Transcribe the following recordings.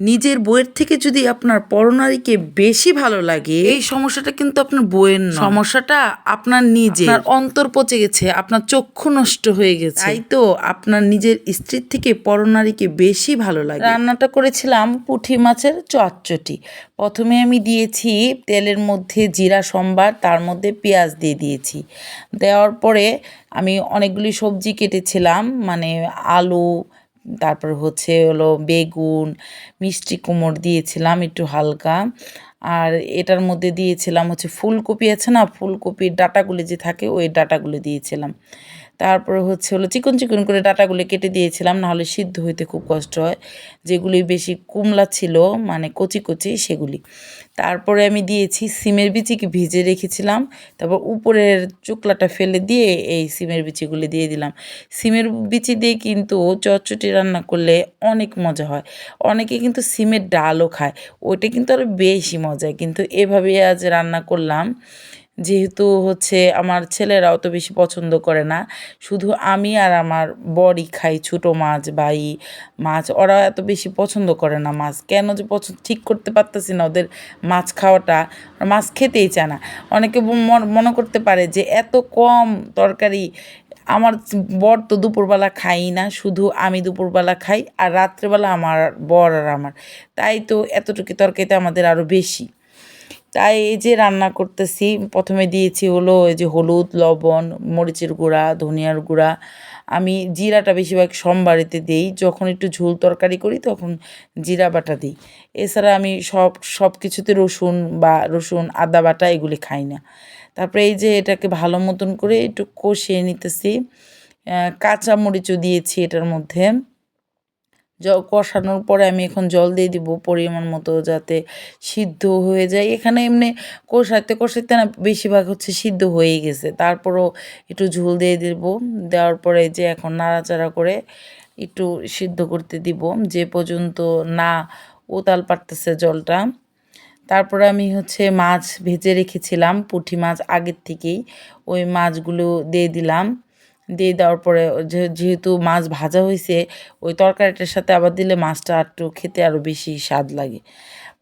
নিজের বইয়ের থেকে যদি আপনার পরনারীকে বেশি ভালো লাগে এই সমস্যাটা কিন্তু আপনার বইয়ের না। সমস্যাটা আপনার নিজে আপনার অন্তর পচে গেছে আপনার চক্ষু নষ্ট হয়ে গেছে। তাই তো আপনার নিজের স্ত্রীর থেকে পরনারীকে বেশি ভালো লাগে। রান্নাটা করেছিলাম পুঁটি মাছের চটচটি প্রথমে আমি দিয়েছি তেলের মধ্যে জিরা সম্বার তার মধ্যে পেঁয়াজ দিয়ে দিয়েছি। দেওয়ার পরে আমি অনেকগুলি সবজি কেটেছিলাম মানে আলু তারপর হচ্ছে হলো বেগুন, মিষ্টি কুমড় দিয়েছিলাম একটু হালকা। আর এটার মধ্যে দিয়েছিলাম হচ্ছে ফুলকপি আছে না, ফুলকপির ডাটাগুলি যে থাকে ওই ডাটাগুলো দিয়েছিলাম। তারপরে হচ্ছে হলো চিকন চিকন করে ডাটাগুলো কেটে দিয়েছিলাম, নাহলে সিদ্ধ হইতে খুব কষ্ট হয়। যেগুলি বেশি কুমলা ছিল মানে কচি কচি, সেগুলি। তারপরে আমি দিয়েছি সিমের বিচিকে ভিজে রেখেছিলাম, তারপর উপরের চুকলাটা ফেলে দিয়ে এই সিমের বিচিগুলি দিয়ে দিলাম। সিমের বিচি দিয়ে কিন্তু চটচটি রান্না করলে অনেক মজা হয়। অনেকে কিন্তু সিমের ডালও খায়, ওইটা কিন্তু আরও বেশি মজা কিন্তু এভাবে আজ রান্না করলাম। যেহেতু হচ্ছে আমার ছেলেরা অত বেশি পছন্দ করে না, শুধু আমি আর আমার বরই খাই ছোটো মাছ বাই মাছ, ওরা এত বেশি পছন্দ করে না মাছ। কেন যে পছন্দ, ঠিক করতে পারতেছি না ওদের মাছ খাওয়াটা মাছ খেতেই চায় না। অনেকে মনে করতে পারে যে এত কম তরকারি, আমার বর তো দুপুরবেলা খাই না, শুধু আমি দুপুরবেলা খাই আর রাত্রেবেলা আমার বর আর আমার। তাই তো এতটুকু তরকারিতে আমাদের আরও বেশি। তাই এই যে রান্না করতেছি, প্রথমে দিয়েছি হলো এই যে হলুদ, লবণ, মরিচের গুঁড়া, ধনিয়ার গুঁড়া। আমি জিরাটা বেশিরভাগ সোমবারেতে দিই, যখন একটু ঝোল তরকারি করি তখন জিরা বাটা দিই। এছাড়া আমি সব সব কিছুতে রসুন বা রসুন, আদা বাটা এগুলি খাই না। তারপরে এই যে এটাকে ভালো মতন করে একটু কষিয়ে নিতেছি। কাঁচা মরিচও দিয়েছি এটার মধ্যে। কষানোর পরে আমি এখন জল দিয়ে দিব পরিমাণ মতো যাতে সিদ্ধ হয়ে যায়। এখানে এমনি কষাতে কষাতে না বেশিরভাগ হচ্ছে সিদ্ধ হয়ে গেছে। তারপরও একটু ঝোল দিয়ে দেব। দেওয়ার পরে যে এখন নাড়াচাড়া করে একটু সিদ্ধ করতে দিব। যে পর্যন্ত না উতাল পারতেছে জলটা। তারপরে আমি হচ্ছে মাছ ভেজে রেখেছিলাম পুঁটি মাছ আগের থেকেই। ওই মাছগুলো দিয়ে দিলাম। দিয়ে দেওয়ার পরে যেহেতু মাছ ভাজা হয়েছে ওই তরকারিটার সাথে আবার দিলে মাছটা একটু খেতে আরও বেশি স্বাদ লাগে।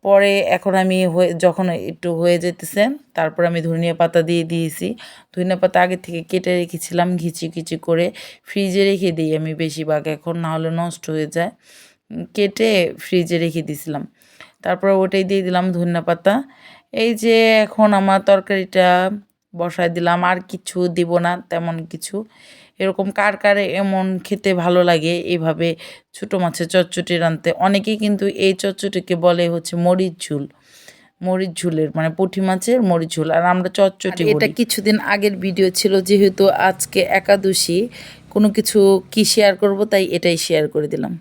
পরে এখন আমি হয়ে, যখন একটু হয়ে যেতেছে তারপর আমি ধনিয়া পাতা দিয়ে দিয়েছি। ধনিয়া পাতা আগে থেকে কেটে রেখেছিলাম, ঘিচি ঘিচি করে ফ্রিজে রেখে দিই আমি বেশিরভাগ এখন না হলে নষ্ট হয়ে যায়। কেটে ফ্রিজে রেখে দিয়েছিলাম তারপর ওটাই দিয়ে দিলাম ধনিয়া পাতা। এই যে এখন আমার তরকারিটা বসায় দিলাম আর কিছু দিব না তেমন কিছু। এরকম কার কার এমন খেতে ভালো লাগে এইভাবে ছোটো মাছের চচ্চটি রাঁধতে। অনেকেই কিন্তু এই চচ্চটিকে বলে হচ্ছে মরিচ ঝুল। মরিচ ঝুলের মানে পুঁটি মাছের মরিচ ঝুল। আর আমরা চচ্চটি এটা কিছুদিন আগের ভিডিও ছিল যেহেতু আজকে একাদশী কোনো কিছু কি শেয়ার করব তাই এটাই শেয়ার করে দিলাম।